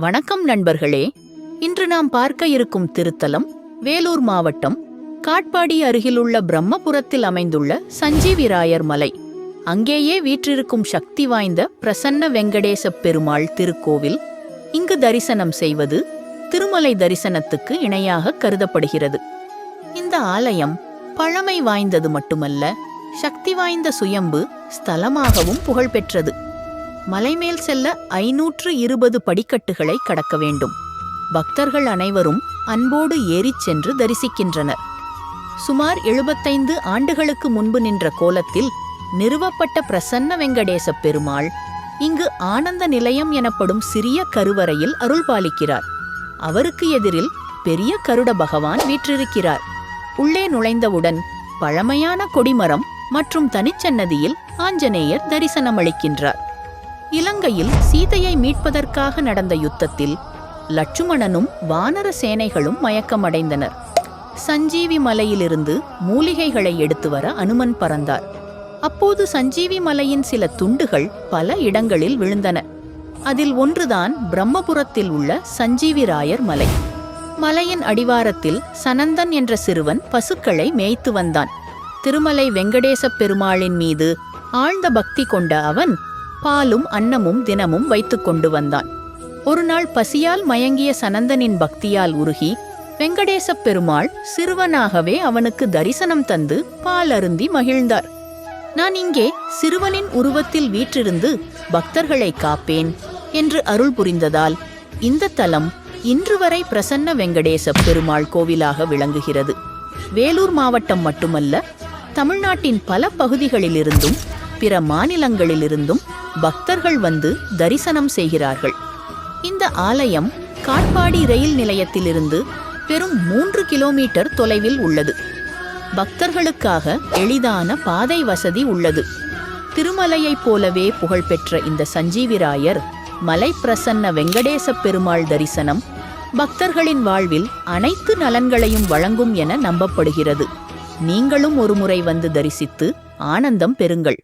வணக்கம் நண்பர்களே. இன்று நாம் பார்க்க இருக்கும் திருத்தலம் வேலூர் மாவட்டம் காட்பாடி அருகிலுள்ள பிரம்மபுரத்தில் அமைந்துள்ள சஞ்சீவிராயர் மலை. அங்கேயே வீற்றிருக்கும் சக்தி வாய்ந்த பிரசன்ன வெங்கடேச பெருமாள் திருக்கோவில். இங்கு தரிசனம் செய்வது திருமலை தரிசனத்துக்கு இணையாக கருதப்படுகிறது. இந்த ஆலயம் பழமை வாய்ந்தது மட்டுமல்ல சக்தி வாய்ந்த சுயம்பு ஸ்தலமாகவும் புகழ்பெற்றது. மலைமேல் செல்ல ஐநூற்று இருபது படிக்கட்டுகளை கடக்க வேண்டும். பக்தர்கள் அனைவரும் அன்போடு ஏறிச் சென்று தரிசிக்கின்றனர். சுமார் எழுபத்தைந்து ஆண்டுகளுக்கு முன்பு நின்ற கோலத்தில் நிறுவப்பட்ட பிரசன்ன வெங்கடேச பெருமாள் இங்கு ஆனந்த நிலையம் எனப்படும் சிறிய கருவறையில் அருள்பாலிக்கிறார் அவருக்கு எதிரில் பெரிய கருட பகவான் வீற்றிருக்கிறார். உள்ளே நுழைந்தவுடன் பழமையான கொடிமரம் மற்றும் தனிச்சன்னதியில் ஆஞ்சநேயர் தரிசனமளிக்கின்றார். இலங்கையில் சீதையை மீட்பதற்காக நடந்த யுத்தத்தில் லட்சுமணனும் வானர சேனைகளும் மயக்கமடைந்தனர். சஞ்சீவி மலையிலிருந்து மூலிகைகளை எடுத்து வர அனுமன் பறந்தார். அப்போது சஞ்சீவி மலையின் சில துண்டுகள் பல இடங்களில் விழுந்தன. அதில் ஒன்றுதான் பிரம்மபுரத்தில் உள்ள சஞ்சீவி ராயர் மலை. மலையின் அடிவாரத்தில் சனந்தன் என்ற சிறுவன் பசுக்களை மேய்த்து வந்தான். திருமலை வெங்கடேசப் பெருமாளின் மீது ஆழ்ந்த பக்தி கொண்ட அவன் பாலும் அன்னமும் தினமும் வைத்து கொண்டு வந்தான். ஒரு நாள் பசியால் மயங்கிய சனந்தனின் பக்தியால் உருகி வெங்கடேசப் பெருமாள் சிறுவனாகவே அவனுக்கு தரிசனம் தந்து பால் அருந்தி மகிழ்ந்தார். நான் இங்கே சிறுவனின் உருவத்தில் வீற்றிருந்து பக்தர்களை காப்பேன் என்று அருள் புரிந்ததால் இந்த தலம் இன்று வரை பிரசன்ன வெங்கடேசப் பெருமாள் கோவிலாக விளங்குகிறது. வேலூர் மாவட்டம் மட்டுமல்ல தமிழ்நாட்டின் பல பகுதிகளிலிருந்தும் பிற மாநிலங்களிலிருந்தும் பக்தர்கள் வந்து தரிசனம் செய்கிறார்கள். இந்த ஆலயம் காட்பாடி ரயில் நிலையத்திலிருந்து பெரும் மூன்று கிலோமீட்டர் தொலைவில் உள்ளது. பக்தர்களுக்காக எளிதான பாதை வசதி உள்ளது. திருமலையைப் போலவே புகழ்பெற்ற இந்த சஞ்சீவிராயர் மலை பிரசன்ன வெங்கடேச பெருமாள் தரிசனம் பக்தர்களின் வாழ்வில் அனைத்து நலன்களையும் வழங்கும் என நம்பப்படுகிறது. நீங்களும் ஒருமுறை வந்து தரிசித்து ஆனந்தம் பெறுங்கள்.